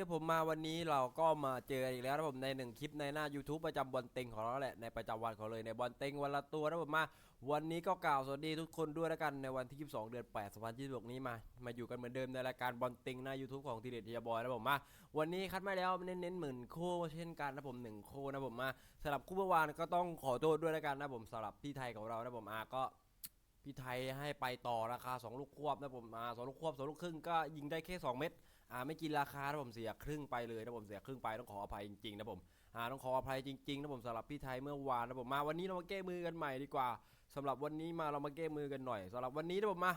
กราบสวัสดีครับผมมาวันนี้เราก็มาเจออีกแล้วนะผมในหนึ่งคลิปในหน้า YouTube ประจำบอลเต็งของเราแหละในประจำวันของเลยในบอลเต็งวันละตัวนะผมมา วันนี้ก็กล่าวสวัสดีทุกคนด้วยแล้วกันในวันที่ 22 เดือน 8 2026 นี้มา มาอยู่กันเหมือนเดิมในรายการบอลเต็งหน้า YouTube ของทีเด็ดทีบอยนะผมมา วันนี้คัดมาแล้วเน้นๆหมื่นโคเช่นกันนะผมหนึ่งคู่นะผมมาสำหรับคู่เมื่อวานก็ต้องขอโทษด้วยแล้วกันนะผมสำหรับพี่ไทยของเรานะผมอาก็ พี่ไทยให้ไปต่อราคา 2 ลูกควบนะผมอ่าสองลูกควบสองลูกครึ่งก็ยิงได้แค่ 2 เม็ดอ่าไม่กินราคานะผมเสียครึ่งไปเลยนะผมเสียครึ่งไปต้องขออภัยจริงๆนะผมอ่าต้องขออภัยจริงๆนะผมสำหรับพี่ไทยเมื่อวานนะผมมาวันนี้เรามาแก้มือกันใหม่ดีกว่าสำหรับวันนี้มาเรามาแก้มือกันหน่อยสำหรับวันนี้นะผมมา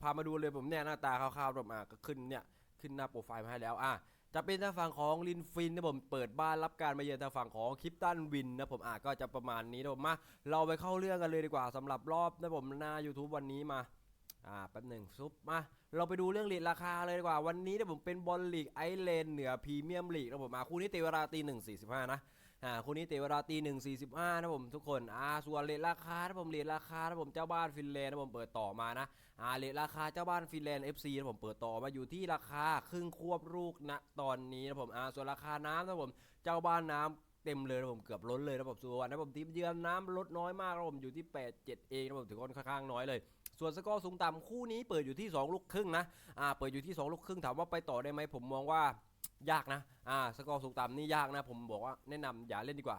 พามาดูเลยผมเนี่ยหน้าตาคร่าวๆนะผมอ่าก็ขึ้นเนี่ยขึ้นหน้าโปรไฟล์มาให้แล้วอะ จะเป็นทางฝั่งของลินฟินนะผมเปิดบ้านรับการมาเยือนทางฝั่งของคลิปตันวินนะผมอะก็จะประมาณนี้นะผมมาเราไปเข้าเรื่องกันเลยดีกว่าสำหรับรอบนะผมหน้า YouTube วันนี้มาอ่าแป๊บหนึ่งซุปมาเราไปดูเรื่องลีดราคาเลยดีกว่าวันนี้นะผมเป็นบอลลีกไอเลนเหนือพรีเมียมลีกนะผมมาคู่นี้ตีเวลาตีหนึ่งสี่สิบห้านะ อ่าคู่นี้ตีเวลาตีหนึ่งสี่สิบห้านะผมทุกคนอ่าส่วนเลทราคานะผมเลทราคานะผมเจ้าบ้านฟินแลนด์นะผมเปิดต่อมานะอ่าเลทราคาเจ้าบ้านฟินแลนด์ FC นะผมเปิดต่อมาอยู่ที่ราคาครึ่งควบลูกณตอนนี้นะผมอ่าส่วนราคาน้ำนะผมเจ้าบ้านน้ำเต็มเลยนะผมเกือบล้นเลยนะผมส่วนนะผมทีมเยือนน้ำลดน้อยมากนะผมอยู่ที่ 8 7 เองนะผมถือค่อนข้างน้อยเลย ส่วนสกอร์สูงต่ำคู่นี้เปิดอยู่ที่ 2 ลูกครึ่งนะอ่าเปิดอยู่ที่ 2 ลูกครึ่งถามว่าไปต่อได้ไหมผมมองว่า ยากนะอ่าสกอร์สูงต่ำนี่ยากนะ ผมบอกว่าแนะนำอย่าเล่นดีกว่า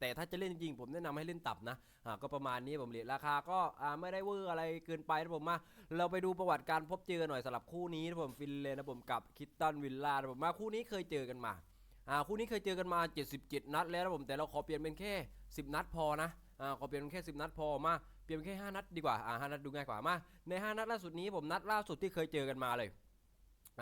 แต่ถ้าจะเล่นจริงผมแนะนำให้เล่นต่ำนะอ่าก็ประมาณนี้ผมเรียนราคาก็อ่าไม่ได้เวอร์อะไรเกินไปนะผมมาเราไปดูประวัติการพบเจอหน่อยสำหรับคู่นี้นะผมฟินเลนนะผมกับคิตตันวิลล่านะผมมาคู่นี้เคยเจอกันมาอ่าคู่นี้เคยเจอกันมา 77 นัดแล้วนะผมแต่เราขอเปลี่ยนเป็นแค่ 10 นัดพอนะอ่าขอเปลี่ยนเป็นแค่ 10 นัดพอมาเปลี่ยนเป็นแค่ 5 นัดดีกว่าอ่า5นัดดูง่ายกว่ามาใน 5 นัดล่าสุดนี้ผมนัดล่าสุดที่เคยเจอกันมาเลย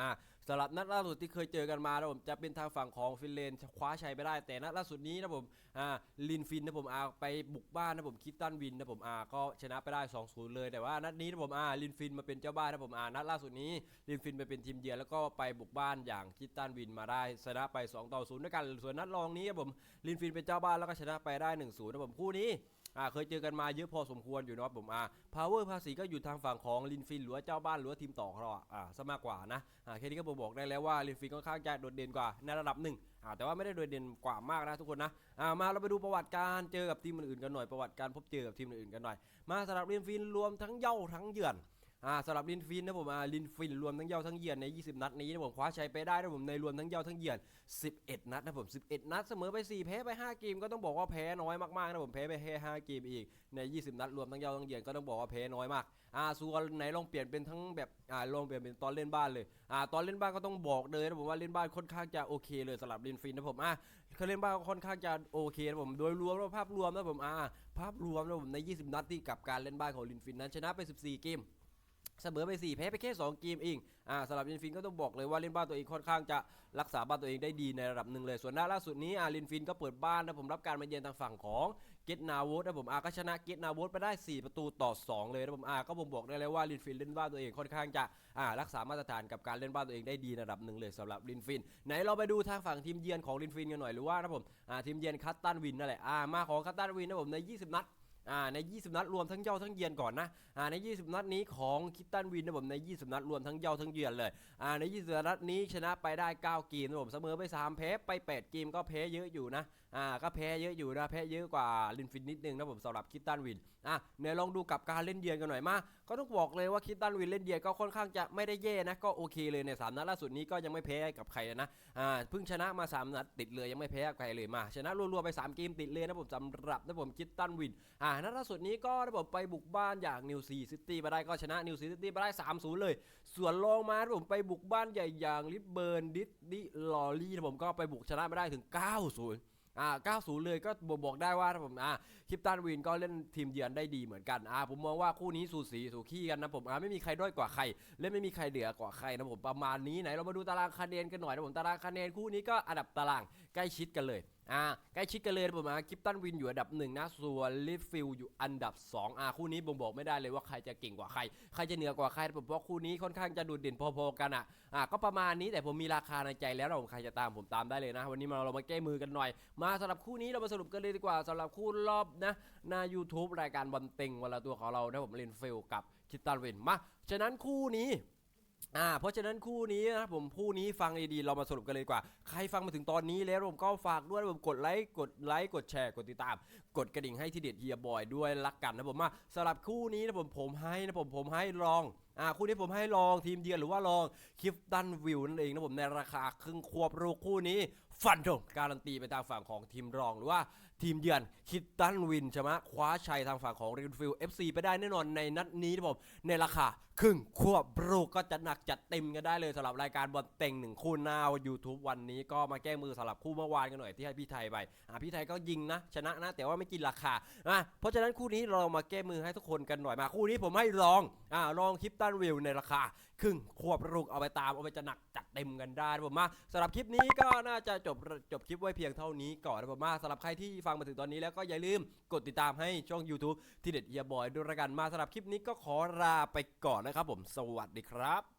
อ่าสำหรับนัดล่าสุดที่เคยเจอกันมานะผมจะเป็นทางฝั่งของฟินแลนด์คว้าชัยไปได้แต่นัดล่าสุดนี้นะผมอ่าลินฟินนะผมอาไปบุกบ้านนะผมคิดตันวินนะผมอาก็ชนะไปได้2-0เลยแต่ว่านัดนี้นะผมอาลินฟินมาเป็นเจ้าบ้านนะผมอานัดล่าสุดนี้ลินฟินไปเป็นทีมเยือนแล้วก็ไปบุกบ้านอย่างคิดตันวินมาได้ชนะไป2ต่อ0ด้วยกันส่วนนัดรองนี้นะผมลินฟินเป็นเจ้าบ้านแล้วก็ชนะไปได้1-0นะผมคู่นี้ อ่าเคยเจอกันมาเยอะพอสมควรอยู่นะครับผมอ่าพาวเวอร์ภาษีก็อยู่ทางฝั่งของลินฟินหรือว่าเจ้าบ้านหรือว่าทีมต่อของเราอะอ่าซะมากกว่านะอ่าแค่นี้ก็บอกได้แล้วว่าลินฟินค่อนข้างจะโดดเด่นกว่าในระดับหนึ่งอ่าแต่ว่าไม่ได้โดดเด่นกว่ามากนะทุกคนนะอ่ามาเราไปดูประวัติการเจอกับทีมอื่นๆกันหน่อยประวัติการพบเจอกับทีมอื่นๆกันหน่อย มาสำหรับลินฟินรวมทั้งเย่าทั้งเยือน อ่าสำหรับลินฟินนะผมอ่าลินฟินรวมทั้งเย่าทั้งเยือนใน 20 นัดนี้นะผมคว้าชัยไปได้นะผมในรวมทั้งเย่าทั้งเยือน 11 นัดนะผม 11 นัดเสมอไป 4 แพ้ไป 5 เกมก็ต้องบอกว่าแพ้น้อยมากๆนะผมแพ้ไปแค่5เกมอีกใน 20 นัดรวมทั้งเย่าทั้งเยือนก็ต้องบอกว่าแพ้น้อยมากอ่าส่วนไหนลองเปลี่ยนเป็นทั้งแบบอ่าลองเปลี่ยนเป็นตอนเล่นบ้านเลยอ่าตอนเล่นบ้านก็ต้องบอกเลยนะผมว่าเล่นบ้านค่อนข้างจะโอเคเลยสำหรับลินฟินนะผมอ่าเขาเล่นบ้านก็ค่อนข้างจะโอเคนะผมโดยรวมแล้วภาพรวมนะผมอ่าภาพรวมนะผมใน 20 นัดที่กับการเล่นบ้านของลินฟินนั้นชนะไป 14 เกม เสมอไป 4 แพ้ไปแค่ 2 เกมเอง อ่าสำหรับลินฟินก็ต้องบอกเลยว่าเล่นบ้านตัวเองค่อนข้างจะรักษาบ้านตัวเองได้ดีในระดับหนึ่งเลย ส่วนหน้าล่าสุดนี้อ่าลินฟินก็เปิดบ้านนะผมรับการมาเยือนทางฝั่งของเกตนาวูดนะผมอาก็ชนะเกตนาวูดไปได้ 4 ประตูต่อ 2 เลยนะผมอาก็ผมบอกได้เลยว่าลินฟินเล่นบ้านตัวเองค่อนข้างจะ อ่า รักษามาตรฐานกับการเล่นบ้านตัวเองได้ดีในระดับหนึ่งเลยสำหรับลินฟิน ไหนเราไปดูทางฝั่งทีมเยือนของลินฟินกันหน่อยหรือว่านะผม อ่า ทีมเยือนคัตตันวินนั่นแหละ อ่า มาของคัตตันวินนะผมใน 20 นัด อ่าใน 20 นัดรวมทั้งเย้าทั้งเยือนก่อนนะอ่าใน 20 นัดนี้ของคิตตันวินนะผมใน 20 นัดรวมทั้งเย้าทั้งเยือนเลยอ่าใน 20 นัดนี้ชนะไปได้ 9 เกมนะผมเสมอไป3แพ้ไป8เกมก็แพ้เยอะอยู่นะ อ่าก็แพ้เยอะอยู่นะแพ้เยอะกว่าลินฟินนิดนึงนะผมสำหรับคิตตันวินอะเดี๋ยลองดูกับการเล่นเยือนกันหน่อยมาก็ต้องบอกเลยว่าคิตตันวินเล่นเยือนก็ค่อนข้างจะไม่ได้แย่นะก็โอเคเลยในสามนัดล่าสุดนี้ก็ยังไม่แพ้กับใครนะอ่าเพิ่งชนะมาสามนัดติดเลยยังไม่แพ้ใครเลยมา ชนะรัวๆไปสามเกมติดเลยนะผมสำหรับนะผมคิตตันวินอ่านัดล่าสุดนี้ก็ระบบไปบุกบ้านอย่างนิวซีซิตี้มาได้ก็ชนะนิวซีซิตี้มาได้3-0เลย ส่วนรองมานะผมไปบุกบ้านใหญ่อย่างลิเบิร์นดิสดิลอรี่นะผมก็ไปบุกชนะมาได้ถึง 9-0 อ่า90 เลยก็บอกบอกได้ว่าผมอ่าคิปตันวินก็เล่นทีมเยือนได้ดีเหมือนกันอ่าผมมองว่าคู่นี้สูสีสูขี้กันนะผมอ่าไม่มีใครด้อยกว่าใครและไม่มีใครเหนือกว่าใครนะผมประมาณนี้ไหนเรามาดูตารางคะแนนกันหน่อยนะผมตารางคะแนนคู่นี้ก็อันดับตารางใกล้ชิดกันเลย อ่าใกล้ชิดกันเลยนะผมอะคิปตันวินอยู่อันดับหนึ่งนะส่วนลิฟฟิลอยู่อันดับสองอ่าคู่นี้บ่งบอกไม่ได้เลยว่าใครจะเก่งกว่าใคร ใครจะเหนือกว่าใครผมเพราะคู่นี้ค่อนข้างจะดูดเด่นพอๆกันอะอ่าก็ประมาณนี้แต่ผมมีราคาในใจแล้วนะผมใครจะตามผมตามได้เลยนะ วันนี้มาเรามาแก้มือกันหน่อย มาสำหรับคู่นี้เรามาสรุปกันเลยดีกว่าสำหรับคู่รอบนะหน้า YouTube รายการบอลเต็งวันละตัวของเรานะผมเลนฟิลกับคิตตันวินมาฉะนั้นคู่นี้ อ่าเพราะฉะนั้นคู่นี้นะครับผมคู่นี้ฟังดีๆ เรามาสรุปกันเลยดีกว่า ใครฟังมาถึงตอนนี้แล้วผมก็ฝากด้วยผมกดไลค์กดไลค์กดแชร์กดติดตาม กดกระดิ่งให้ที่เด็ดเฮียบอยด้วยละกันนะผมมาสำหรับคู่นี้นะผมผมให้นะผมผมให้ลองอ่าคู่นี้ผมให้ลองทีมเดียนหรือว่าลองคลิฟตันวิวนั่นเองนะผมในราคาครึ่งควบรูคู่นี้ ฟันธงการันตีไปทางฝั่งของทีมรองหรือว่าทีมเยือนคิดตันวินใช่ไหมคว้าชัยทางฝั่งของเรนฟิล FC ไปได้แน่นอนในนัดนี้นะผมในราคาครึ่งควบรูกก็จะหนักจัดเต็มกันได้เลยสำหรับรายการบอลเต็งหนึ่งคู่หน้า YouTube วันนี้ก็มาแก้มือสำหรับคู่เมื่อวานกันหน่อยที่ให้พี่ไทยไปอ่าพี่ไทยก็ยิงนะ ชนะนะแต่ว่าไม่กินราคาอะเพราะฉะนั้นคู่นี้เรามาแก้มือให้ทุกคนกันหน่อยมาคู่นี้ผมให้ลองอ่าลองคิปตันวิวในราคาครึ่งควบลูกเอาไปตามเอาไปจะหนักจัด เต็มกันได้นะผมมาสำหรับคลิปนี้ก็น่าจะจบจบคลิปไว้เพียงเท่านี้ก่อนนะผมมาสำหรับใครที่ฟังมาถึงตอนนี้แล้วก็อย่าลืมกดติดตามให้ช่อง YouTube ที่เด็ดเฮียบอยด้วยละกันมาสำหรับคลิปนี้ก็ขอลาไปก่อนนะครับผมสวัสดีครับ